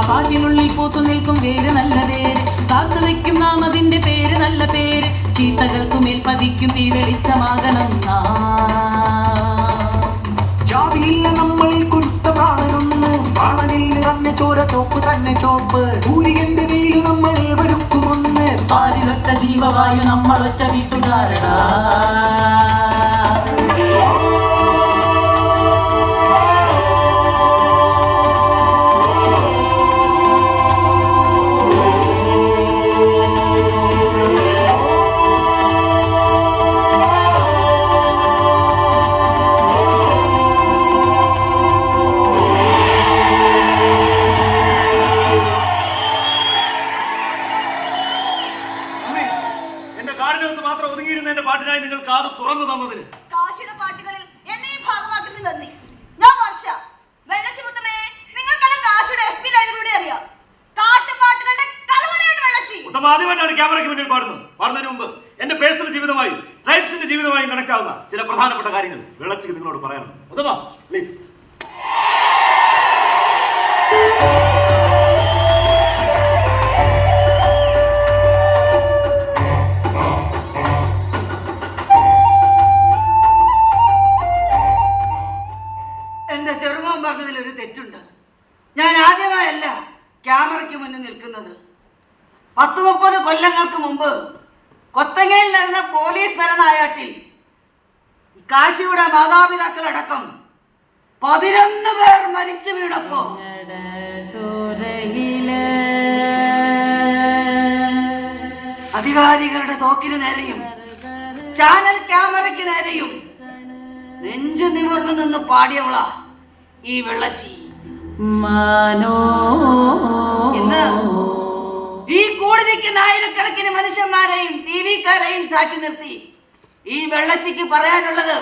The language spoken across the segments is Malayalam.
കാട്ടിനുള്ളിൽ പോത്തു നിൽക്കും വേര് നല്ല വേര്. കാത്തു വെക്കും നാം അതിന്റെ പേര് നല്ല പേര്. ചീത്തകൾക്കു മേൽ പതിക്കും തീ വെളിച്ചമാകണം ജാതിയില്ല നമ്മളിൽ പ്രാണനൊന്ന്. പ്രാണനിൽ നിറഞ്ഞ ചോര ചോപ്പ് തന്നെ ചോപ്പ്. സൂര്യന്റെ നമ്മൾ ജീവവായു നമ്മളൊറ്റ വീട്ടുകാരടാ കാടിനകത്ത് മാത്രം ഒതുങ്ങിയിരുന്ന എന്റെ പാട്ടിനായി നിങ്ങൾ കാത് തുറന്നു തന്നതിന്. കാശിയുടെ പാട്ടുകളിൽ എന്നെ ഭാഗമാക്കുന്നതിന് നന്ദി. ഞാൻ വർഷ വെള്ളച്ചുമുത്തമേ നിങ്ങൾക്കല്ല കാശിയുടെ എഫ് പി ലൈനുകളുടെ അറിയാം. കാട്ടുപാട്ടുകളുടെ കലവറയാണ് വെള്ളച്ചി. ഉത്തമ ആദ്യമായിട്ടാണ് ക്യാമറയ്ക്ക് മുന്നിൽ പാടുന്നത്. പാടുന്നതിന് മുമ്പ് എന്റെ പേഴ്സണൽ ജീവിതമായും ട്രൈബ്സിന്റെ ജീവിതമായും കണക്ട് ആവുന്ന ചില പ്രധാനപ്പെട്ട കാര്യങ്ങൾ വെള്ളച്ചിക്ക് നിങ്ങളോട് പറയാനുണ്ട്. ഉത്തമ പ്ലീസ് ക്യാമറയ്ക്ക് മുന്നിൽ നിൽക്കുന്നത്. പത്ത് മുപ്പത് കൊല്ലങ്ങൾക്ക് മുമ്പ് കൊത്തങ്ങയിൽ നടന്ന പോലീസ് നരനായാട്ടിൽ കാശിയുടെ മാതാപിതാക്കളടക്കം പതിനൊന്ന് പേർ മരിച്ചു വീണപ്പോ. അധികാരികളുടെ തോക്കിന് നേരെയും ചാനൽ ക്യാമറയ്ക്ക് നേരെയും നെഞ്ചു നിവർന്നു നിന്ന് പാടിയവള ഈ വെള്ളച്ചി. ഈ കൂടി ആയിരക്കണക്കിന് മനുഷ്യന്മാരെയും ടി വിക്കാരെയും സാക്ഷി നിർത്തി. ഈ വെള്ളച്ചിക്ക് പറയാനുള്ളത്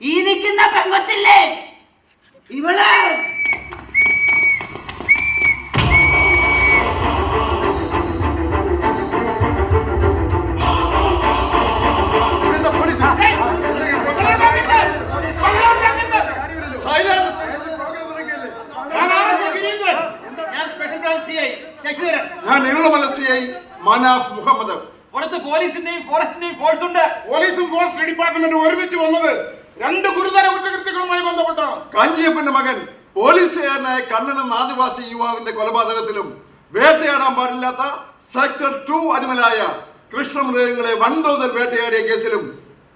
ഈ നിൽക്കുന്ന പെങ്കൊച്ചില്ലേ? ഇവൾ ഞാൻ നിങ്ങളുടെ മനസ്സിയായി മനാഫ് മുഹമ്മദ്. പുറത്ത് പോലീസിന്റെയും ഫോറസ്റ്റിന്റെയും ഫോഴ്സ് ഉണ്ട്. പോലീസും ഫോറസ്റ്റ് ഡിപ്പാർട്ട്മെന്റ് ഒരുമിച്ച് വന്നത് രണ്ട് ഗുരുതര കുറ്റകൃത്യങ്ങളുമായി ബന്ധപ്പെട്ടാണ്. കാഞ്ചിയപ്പന്റെ മകൻ പോലീസുകാരനായ കണ്ണൻ എന്ന ആദിവാസി യുവാവിന്റെ കൊലപാതകത്തിലും വേട്ടയാടാൻ പാടില്ലാത്ത സെക്ടർ ടു അനിമലായ കൃഷ്ണമൃഗങ്ങളെ വൻതോതിൽ വേട്ടയാടിയ കേസിലും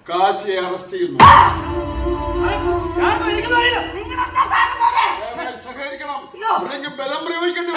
കാശിയെ അറസ്റ്റ് ചെയ്യുന്നു. സഹകരിക്കണം. ബലം പ്രയോഗിക്കേണ്ടി